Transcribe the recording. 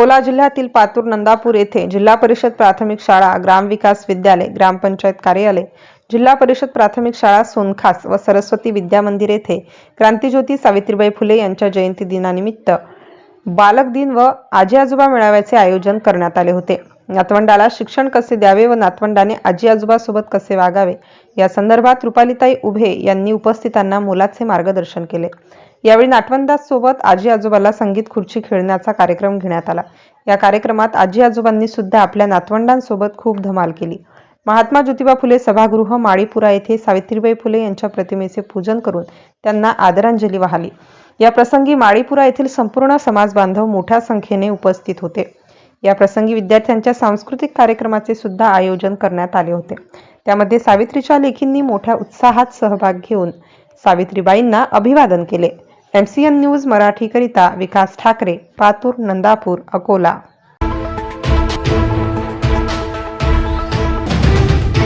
अकोला जिल्ह्यातील पातूर नंदापूर येथे जिल्हा परिषद प्राथमिक शाळा ग्रामविकास विद्यालय ग्रामपंचायत कार्यालय जिल्हा परिषद प्राथमिक शाळा सोनखास व सरस्वती विद्या मंदिर येथे क्रांतीज्योती सावित्रीबाई फुले यांच्या जयंती दिनानिमित्त बालक दिन व आजी आजोबा मेळाव्याचे आयोजन करण्यात आले होते. नातवंडाला शिक्षण कसे द्यावे व नातवंडाने आजी आजोबासोबत कसे वागावे? या संदर्भात रुपालिताई उभे यांनी उपस्थितांना मोलाचे मार्गदर्शन केले. यावेळी नातवंडासोबत आजी आजोबाला संगीत खुर्ची खेळण्याचा कार्यक्रम घेण्यात आला. या कार्यक्रमात आजी आजोबांनी सुद्धा आपल्या नातवंडांसोबत खूप धमाल केली. महात्मा ज्योतिबा फुले सभागृह माळीपुरा येथे सावित्रीबाई फुले यांच्या प्रतिमेचे पूजन करून त्यांना आदरांजली वाहिली. या प्रसंगी माळीपुरा येथील संपूर्ण समाज बांधव मोठ्या संख्येने उपस्थित होते. या प्रसंगी विद्यार्थ्यांच्या सांस्कृतिक कार्यक्रमाचे सुद्धा आयोजन करण्यात आले होते. त्यामध्ये सावित्रीच्या लेखींनी मोठ्या उत्साहात सहभाग घेऊन सावित्रीबाईंना अभिवादन केले. एमसीएन न्यूज मराठीकरिता विकास ठाकरे पातूर नंदापूर अकोला.